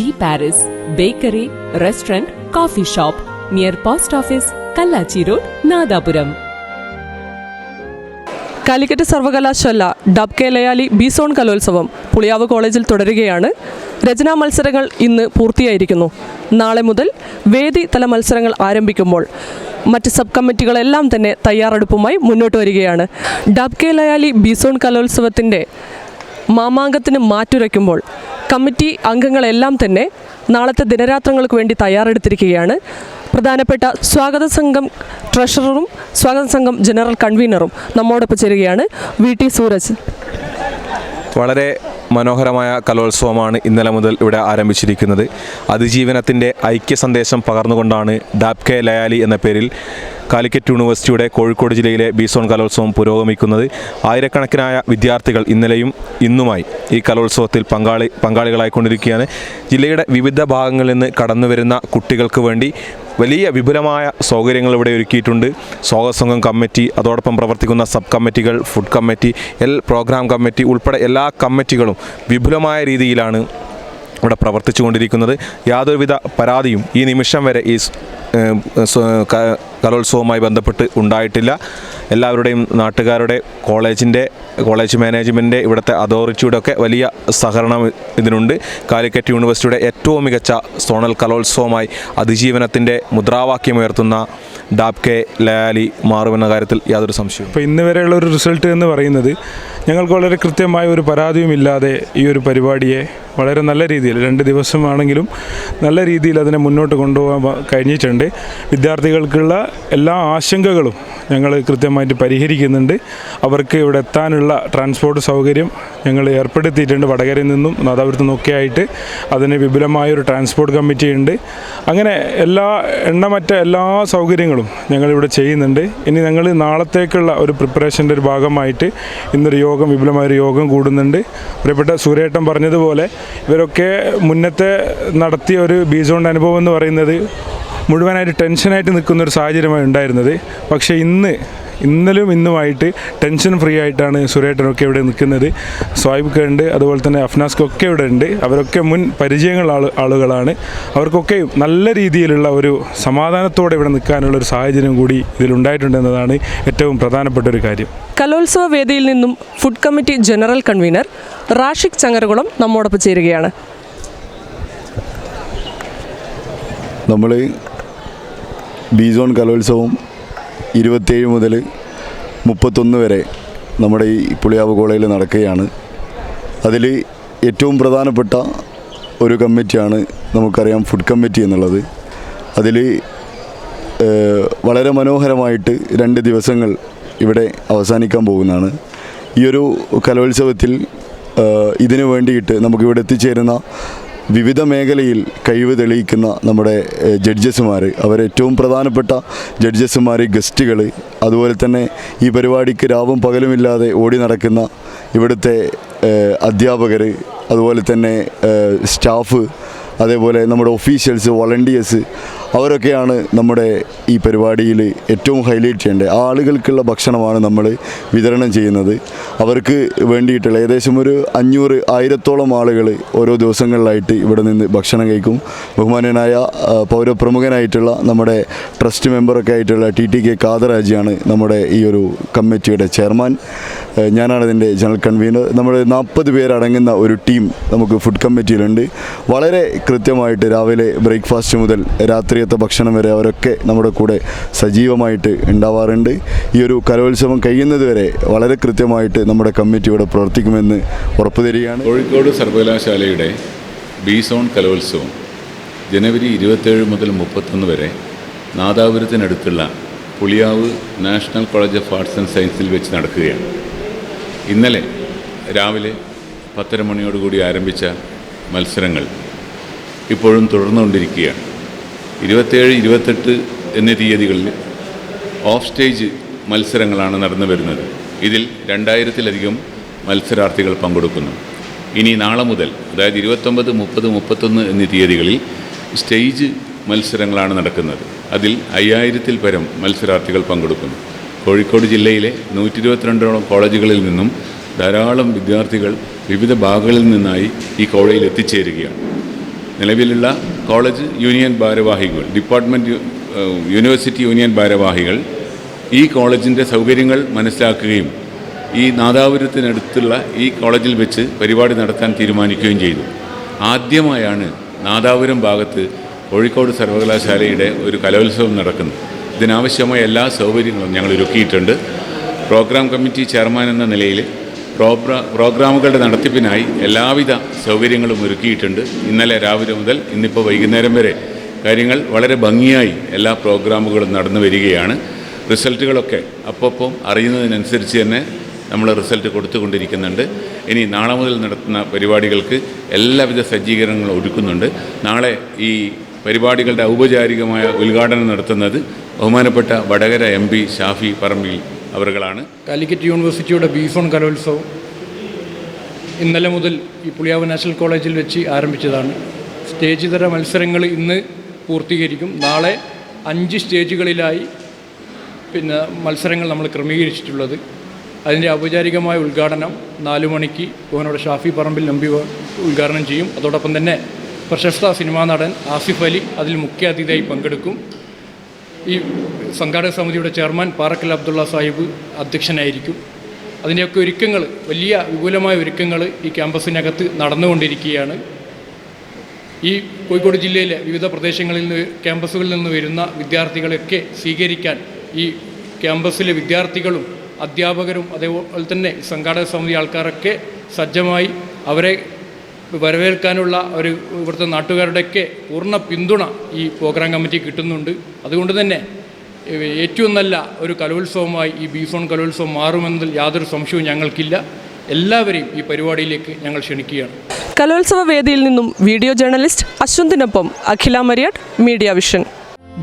De Paris bakery restaurant coffee shop near post office Kallachi road Nadapuram. Calicut സർവകലാശാല ഡബ് K ലയാലി bison കലോത്സവം പുളിയാവ് കോളേജിൽ തുടരുകയാണ്. രചനാ മത്സരങ്ങൾ ഇന്ന് പൂർത്തിയായിരിക്കുന്നു. നാളെ മുതൽ വേദി തല മത്സരങ്ങൾ ആരംഭിക്കുമ്പോൾ മറ്റ് സബ് കമ്മിറ്റികളെല്ലാം തന്നെ തയ്യാറെടുപ്പുമായി മുന്നോട്ട് വരികയാണ്. ഡബ് കെ ലയാലി ബിസോൺ കലോത്സവത്തിന്റെ മാമാങ്കത്തിന് മാറ്റുരയ്ക്കുമ്പോൾ കമ്മിറ്റി അംഗങ്ങളെല്ലാം തന്നെ നാളത്തെ ദിനരാത്രങ്ങൾക്ക് വേണ്ടി തയ്യാറെടുത്തിരിക്കുകയാണ്. പ്രധാനപ്പെട്ട സ്വാഗത സംഘം ട്രഷററും സ്വാഗത സംഘം ജനറൽ കൺവീനറും നമ്മോടൊപ്പം ചേരുകയാണ്. V T Suraj. വളരെ മനോഹരമായ കലോത്സവമാണ് ഇന്നലെ മുതൽ ഇവിടെ ആരംഭിച്ചിരിക്കുന്നത്. അതിജീവനത്തിന്റെ ഐക്യ സന്ദേശം പകർന്നുകൊണ്ടാണ് ഡാബ് കെ ലയാലി എന്ന പേരിൽ കാലിക്കറ്റ് യൂണിവേഴ്സിറ്റിയുടെ കോഴിക്കോട് ജില്ലയിലെ ബീസോൺ കലോത്സവം പുരോഗമിക്കുന്നത്. ആയിരക്കണക്കിനായ വിദ്യാർത്ഥികൾ ഇന്നലെയും ഇന്നുമായി ഈ കലോത്സവത്തിൽ പങ്കാളി പങ്കാളികളായിക്കൊണ്ടിരിക്കുകയാണ്. ജില്ലയുടെ വിവിധ ഭാഗങ്ങളിൽ നിന്ന് കടന്നു വരുന്ന കുട്ടികൾക്ക് വേണ്ടി വലിയ വിപുലമായ സൗകര്യങ്ങൾ ഇവിടെ ഒരുക്കിയിട്ടുണ്ട്. സ്വാഗതസംഘം കമ്മിറ്റി അതോടൊപ്പം പ്രവർത്തിക്കുന്ന സബ് കമ്മിറ്റികൾ ഫുഡ് കമ്മിറ്റി എൽ പ്രോഗ്രാം കമ്മിറ്റി ഉൾപ്പെടെ എല്ലാ കമ്മിറ്റികളും വിപുലമായ രീതിയിലാണ് ഇവിടെ പ്രവർത്തിച്ചുകൊണ്ടിരിക്കുന്നത്. യാതൊരുവിധ പരാതിയും ഈ നിമിഷം വരെ ഈ കലോത്സവവുമായി ബന്ധപ്പെട്ട് ഉണ്ടായിട്ടില്ല. എല്ലാവരുടെയും നാട്ടുകാരുടെ കോളേജിന്റെ കോളേജ് മാനേജ്മെന്റ് ഇവിടുത്തെ അതോറിറ്റിയുടെ ഒക്കെ വലിയ സഹകരണം ഇതിനുണ്ട്. കാലിക്കറ്റ് യൂണിവേഴ്സിറ്റിയുടെ ഏറ്റവും മികച്ച സോണൽ കലോത്സവമായി അതിജീവനത്തിന്റെ മുദ്രാവാക്യമുയർത്തുന്ന ഡാബ് കെ ലയാലി മാറുമെന്ന കാര്യത്തിൽ യാതൊരു സംശയവും അപ്പോൾ ഇന്ന് വരെയുള്ള ഒരു റിസൾട്ട് എന്ന് പറയുന്നത് ഞങ്ങൾക്ക് വളരെ കൃത്യമായ ഒരു പരാതിയുമില്ലാതെ ഈ ഒരു പരിപാടിയെ വളരെ നല്ല രീതിയിൽ രണ്ട് ദിവസമാണെങ്കിലും നല്ല രീതിയിൽ അതിനെ മുന്നോട്ട് കൊണ്ടുപോകാൻ കഴിഞ്ഞിട്ടുണ്ട്. വിദ്യാർത്ഥികൾക്കുള്ള എല്ലാ ആശങ്കകളും ഞങ്ങൾ കൃത്യമായിട്ട് പരിഹരിക്കുന്നുണ്ട്. അവർക്ക് ഇവിടെ എത്താനുള്ള ട്രാൻസ്പോർട്ട് സൗകര്യം ഞങ്ങൾ ഏർപ്പെടുത്തിയിട്ടുണ്ട്. വടകരയിൽ നിന്നും നാദാപുരത്ത് നിന്നൊക്കെ ആയിട്ട് അതിന് വിപുലമായൊരു ട്രാൻസ്പോർട്ട് കമ്മിറ്റി ഉണ്ട്. അങ്ങനെ എല്ലാ എണ്ണമറ്റ എല്ലാ സൗകര്യങ്ങളും ഞങ്ങളിവിടെ ചെയ്യുന്നുണ്ട്. ഇനി ഞങ്ങൾ നാളത്തേക്കുള്ള ഒരു പ്രിപ്പറേഷന്റെ ഒരു ഭാഗമായിട്ട് ഇന്നൊരു യോഗം വിപുലമായൊരു യോഗം കൂടുന്നുണ്ട്. പ്രിയപ്പെട്ട സൂര്യേട്ടൻ പറഞ്ഞതുപോലെ ഇവരൊക്കെ മുന്നത്തെ നടത്തിയ ഒരു ബീജോണിന്റെ അനുഭവം എന്ന് പറയുന്നത് മുഴുവനായിട്ട് ടെൻഷനായിട്ട് നിൽക്കുന്ന ഒരു സാഹചര്യമാണ് ഉണ്ടായിരുന്നത്. പക്ഷേ ഇന്ന് ഇന്നലും ഇന്നുമായിട്ട് ടെൻഷൻ ഫ്രീ ആയിട്ടാണ് സുരേട്ടനൊക്കെ ഇവിടെ നിൽക്കുന്നത്. സ്വായിബ് ഉണ്ട് അതുപോലെ തന്നെ അഫ്നാസ്കൊക്കെ ഇവിടെ ഉണ്ട്. അവരൊക്കെ മുൻ പരിചയങ്ങളുള്ള ആൾ ആളുകളാണ്. അവർക്കൊക്കെ നല്ല രീതിയിലുള്ള ഒരു സമാധാനത്തോടെ ഇവിടെ നിൽക്കാനുള്ള ഒരു സാഹചര്യം കൂടി ഇതിലുണ്ടായിട്ടുണ്ടെന്നതാണ് ഏറ്റവും പ്രധാനപ്പെട്ട ഒരു കാര്യം. കലോത്സവ വേദിയിൽ നിന്നും food committee general convener Rashiq Changaramkulam നമ്മോടൊപ്പം ചേരുകയാണ്. നമ്മൾ ബീസോൺ കലോത്സവം ഇരുപത്തേഴ് മുതൽ മുപ്പത്തൊന്ന് വരെ നമ്മുടെ ഈ പുളിയാവ് കോളേജിൽ നടക്കുകയാണ്. അതിൽ ഏറ്റവും പ്രധാനപ്പെട്ട ഒരു കമ്മിറ്റിയാണ് നമുക്കറിയാം ഫുഡ് കമ്മിറ്റി എന്നുള്ളത്. അതിൽ വളരെ മനോഹരമായിട്ട് രണ്ട് ദിവസങ്ങൾ ഇവിടെ അവസാനിക്കാൻ പോകുന്നതാണ്. ഈ ഒരു കലോത്സവത്തിൽ ഇതിനു വേണ്ടിയിട്ട് നമുക്കിവിടെ എത്തിച്ചേരുന്ന വിവിധ മേഖലയിൽ കഴിവ് തെളിയിക്കുന്ന നമ്മുടെ ജഡ്ജസ്മാർ അവരേറ്റവും പ്രധാനപ്പെട്ട ജഡ്ജസ്മാർ ഗസ്റ്റുകൾ അതുപോലെ തന്നെ ഈ പരിപാടിക്ക് രാവും പകലുമില്ലാതെ ഓടി നടക്കുന്ന ഇവിടുത്തെ അധ്യാപകർ അതുപോലെ തന്നെ സ്റ്റാഫ് അതേപോലെ നമ്മുടെ ഒഫീഷ്യൽസ് വോളണ്ടിയേഴ്സ് അവരൊക്കെയാണ് നമ്മുടെ ഈ പരിപാടിയിൽ ഏറ്റവും ഹൈലൈറ്റ് ചെയ്യേണ്ടത്. ആളുകൾക്കുള്ള ഭക്ഷണമാണ് നമ്മൾ വിതരണം ചെയ്യുന്നത്. അവർക്ക് വേണ്ടിയിട്ടുള്ള ഏകദേശം ഒരു അഞ്ഞൂറ് ആയിരത്തോളം ആളുകൾ ഓരോ ദിവസങ്ങളിലായിട്ട് ഇവിടെ നിന്ന് ഭക്ഷണം കഴിക്കും. ബഹുമാനനായ പൗരപ്രമുഖനായിട്ടുള്ള നമ്മുടെ ട്രസ്റ്റ് മെമ്പറൊക്കെ ആയിട്ടുള്ള ടി ടി കെ കാതരാജിയാണ് നമ്മുടെ ഈ ഒരു കമ്മിറ്റിയുടെ ചെയർമാൻ. ഞാനാണ് ഇതിന്റെ ജനറൽ കൺവീനർ നമ്മൾ നാൽപ്പത് പേരടങ്ങുന്ന ഒരു ടീം നമുക്ക് ഫുഡ് കമ്മിറ്റിയിലുണ്ട് വളരെ കൃത്യമായിട്ട് രാവിലെ ബ്രേക്ക്ഫാസ്റ്റ് മുതൽ രാത്രിയത്തെ ഭക്ഷണം വരെ അവരൊക്കെ നമ്മുടെ കൂടെ സജീവമായിട്ട് ഉണ്ടാവാറുണ്ട്. ഈ ഒരു കലോത്സവം കഴിയുന്നത് വരെ വളരെ കൃത്യമായിട്ട് നമ്മുടെ കമ്മിറ്റി ഇവിടെ പ്രവർത്തിക്കുമെന്ന് ഉറപ്പു തരികയാണ് കോഴിക്കോട് സർവകലാശാലയുടെ ബി സോൺ കലോത്സവം ജനുവരി ഇരുപത്തേഴ് മുതൽ മുപ്പത്തൊന്ന് വരെ നാദാപുരത്തിനടുത്തുള്ള Puliyav national college of arts and സയൻസിൽ വെച്ച് നടക്കുകയാണ്. ഇന്നലെ രാവിലെ പത്തര മണിയോടുകൂടി ആരംഭിച്ച മത്സരങ്ങൾ ഇപ്പോഴും തുടർന്നുകൊണ്ടിരിക്കുകയാണ്. ഇരുപത്തേഴ് ഇരുപത്തെട്ട് എന്നീ തീയതികളിൽ ഓഫ് സ്റ്റേജ് മത്സരങ്ങളാണ് നടന്നു വരുന്നത്. ഇതിൽ രണ്ടായിരത്തിലധികം മത്സരാർത്ഥികൾ പങ്കെടുക്കുന്നു. ഇനി നാളെ മുതൽ അതായത് ഇരുപത്തൊമ്പത് മുപ്പത് മുപ്പത്തൊന്ന് എന്നീ തീയതികളിൽ സ്റ്റേജ് മത്സരങ്ങളാണ് നടക്കുന്നത്. അതിൽ അയ്യായിരത്തിൽ പരം മത്സരാർത്ഥികൾ പങ്കെടുക്കുന്നു. കോഴിക്കോട് ജില്ലയിലെ നൂറ്റി ഇരുപത്തിരണ്ടോളം കോളേജുകളിൽ നിന്നും ധാരാളം വിദ്യാർത്ഥികൾ വിവിധ ഭാഗങ്ങളിൽ നിന്നായി ഈ കോളേജിൽ എത്തിച്ചേരുകയാണ്. നിലവിലുള്ള കോളേജ് യൂണിയൻ ഭാരവാഹികൾ ഡിപ്പാർട്ട്മെന്റ് യൂണിവേഴ്സിറ്റി യൂണിയൻ ഭാരവാഹികൾ ഈ കോളേജിന്റെ സൗകര്യങ്ങൾ മനസ്സിലാക്കുകയും ഈ നാദാപുരത്തിനടുത്തുള്ള ഈ കോളേജിൽ വെച്ച് പരിപാടി നടത്താൻ തീരുമാനിക്കുകയും ചെയ്തു. ആദ്യമായാണ് നാദാപുരം ഭാഗത്ത് കോഴിക്കോട് സർവകലാശാലയുടെ ഒരു കലോത്സവം നടക്കുന്നത്. ഇതിനാവശ്യമായ എല്ലാ സൗകര്യങ്ങളും ഞങ്ങൾ ഒരുക്കിയിട്ടുണ്ട്. പ്രോഗ്രാം കമ്മിറ്റി ചെയർമാൻ എന്ന നിലയിൽ പ്രോഗ്രാമുകളുടെ നടത്തിപ്പിനായി എല്ലാവിധ സൗകര്യങ്ങളും ഒരുക്കിയിട്ടുണ്ട്. ഇന്നലെ രാവിലെ മുതൽ ഇന്നിപ്പോൾ വൈകുന്നേരം വരെ കാര്യങ്ങൾ വളരെ ഭംഗിയായി എല്ലാ പ്രോഗ്രാമുകളും നടന്നു വരികയാണ്. റിസൾട്ടുകളൊക്കെ അപ്പപ്പം അറിയുന്നതിനനുസരിച്ച് തന്നെ നമ്മൾ റിസൾട്ട് കൊടുത്തുകൊണ്ടിരിക്കുന്നുണ്ട്. ഇനി നാളെ മുതൽ നടത്തുന്ന പരിപാടികൾക്ക് എല്ലാവിധ സജ്ജീകരണങ്ങളും ഒരുക്കുന്നുണ്ട്. നാളെ ഈ പരിപാടികളുടെ ഔപചാരികമായ ഉദ്ഘാടനം നടത്തുന്നത് ബഹുമാനപ്പെട്ട വടകര എം പി ഷാഫി പറമ്പിൽ അവറുകളാണ് കാലിക്കറ്റ് യൂണിവേഴ്സിറ്റിയുടെ ബീസോൺ കലോത്സവം ഇന്നലെ മുതൽ ഈ പുളിയാവ് നാഷണൽ കോളേജിൽ വെച്ച് ആരംഭിച്ചതാണ്. സ്റ്റേജ് തര മത്സരങ്ങൾ ഇന്ന് പൂർത്തീകരിക്കും. നാളെ അഞ്ച് സ്റ്റേജുകളിലായി പിന്നെ മത്സരങ്ങൾ നമ്മൾ ക്രമീകരിച്ചിട്ടുള്ളത്. അതിന്റെ ഔപചാരികമായ ഉദ്ഘാടനം നാലു മണിക്ക് ബഹുമാനോട് ഷാഫി പറമ്പിൽ നമ്പി ഉദ്ഘാടനം ചെയ്യും. അതോടൊപ്പം തന്നെ പ്രശസ്ത സിനിമാ നടൻ ആസിഫ് അലി അതിൽ മുഖ്യ അതിഥിയായി പങ്കെടുക്കും. ഈ സംഘാടക സമിതിയുടെ ചെയർമാൻ പാറക്കൽ അബ്ദുള്ള സാഹിബ് അധ്യക്ഷനായിരിക്കും. അതിന്റെയൊക്കെ ഒരുക്കങ്ങൾ വലിയ വിപുലമായ ഒരുക്കങ്ങൾ ഈ ക്യാമ്പസിനകത്ത് നടന്നുകൊണ്ടിരിക്കുകയാണ്. ഈ കോഴിക്കോട് ജില്ലയിലെ വിവിധ പ്രദേശങ്ങളിൽ നിന്ന് ക്യാമ്പസുകളിൽ നിന്ന് വരുന്ന വിദ്യാർത്ഥികളെയൊക്കെ സ്വീകരിക്കാൻ ഈ ക്യാമ്പസിലെ വിദ്യാർത്ഥികളും അധ്യാപകരും അതേപോലെ തന്നെ സംഘാടക സമിതി ആൾക്കാരൊക്കെ സജ്ജമായി അവരെ വരവേൽക്കാനുള്ള ഒരു ഇവിടുത്തെ നാട്ടുകാരുടെയൊക്കെ പൂർണ പിന്തുണ ഈ പ്രോഗ്രാം കമ്മിറ്റി കിട്ടുന്നുണ്ട്. അതുകൊണ്ട് തന്നെ ഏറ്റവും നല്ല ഒരു കലോത്സവമായി ഈ ബീഫോൺ കലോത്സവം മാറുമെന്നതിൽ യാതൊരു സംശയവും ഞങ്ങൾക്കില്ല. എല്ലാവരെയും ഈ പരിപാടിയിലേക്ക് ഞങ്ങൾ ക്ഷണിക്കുകയാണ്. കലോത്സവ വേദിയിൽ നിന്നും വീഡിയോ ജേർണലിസ്റ്റ് അശ്വന്തിനൊപ്പം Akhila Mariyad media vision.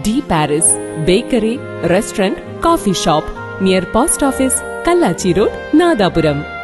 De Paris bakery restaurant coffee shop near post office Kallachi road Nadapuram.